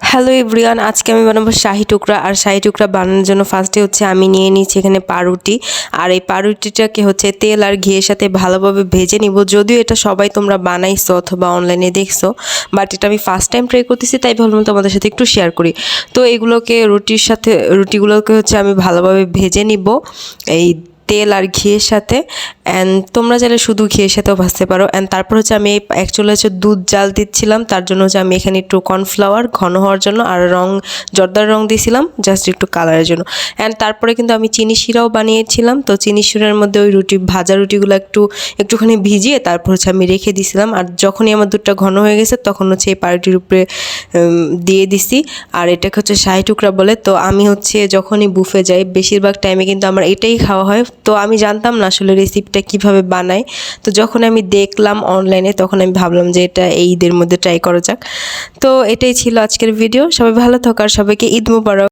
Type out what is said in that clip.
Hello everyone আজকে আমি বানাবো শাহি টুকরা। আর শাহি টুকরা বানানোর জন্য ফার্স্টে হচ্ছে আমি নিয়ে নিচ্ছি এখানে পাউরুটি। আর এই পাউরুটিটাকে হচ্ছে তেল আর ঘিয়ের সাথে ভালোভাবে ভেজে নিব। যদিও এটা সবাই তোমরা বানাইছো অথবা অনলাইনে দেখছ বাট এটা আমি ফার্স্ট টাইম ট্রাই করতেছি, তাই ভাবলাম তোমাদের সাথে একটু শেয়ার করি। তো এগুলোকে রুটির সাথে, রুটিগুলোকে হচ্ছে আমি ভালোভাবে ভেজে নিব। এই তেল আর ঘিয়ের সাথে। অ্যান্ড তোমরা চাইলে শুধু ঘিয়ের সাথেও ভাজতে পারো। অ্যান্ড তারপর হচ্ছে আমি অ্যাকচুয়ালি হচ্ছে দুধ জাল দিচ্ছিলাম। তার জন্য হচ্ছে আমি এখানে একটু কর্নফ্লাওয়ার ঘন হওয়ার জন্য আর রং, জর্দার রং দিয়েছিলাম জাস্ট একটু কালারের জন্য। অ্যান্ড তারপরে কিন্তু আমি চিনি শিরাও বানিয়েছিলাম। তো চিনি শিরার মধ্যে ওই রুটি, ভাজা রুটিগুলো একটু, একটুখানি ভিজিয়ে তারপর হচ্ছে আমি রেখে দিয়েছিলাম আর যখনই আমার দুধটা ঘন হয়ে গেছে, তখন হচ্ছে এই পাউরুটির উপরে দিয়ে দিছি। আর এটাকে হচ্ছে শাহি টুকরা বলে। তো আমি হচ্ছে যখনই বুফে যাই, বেশিরভাগ টাইমে কিন্তু আমার এটাই খাওয়া হয়। তো আমি জানতাম না আসলে রেসিপিটা কীভাবে বানায় তো যখন আমি দেখলাম অনলাইনে তখন আমি ভাবলাম যে এটা এই ঈদের মধ্যে ট্রাই করা যাক। তো এটাই ছিল আজকের ভিডিও সবাই ভালো থাকার সবাইকে ঈদ মুবারক।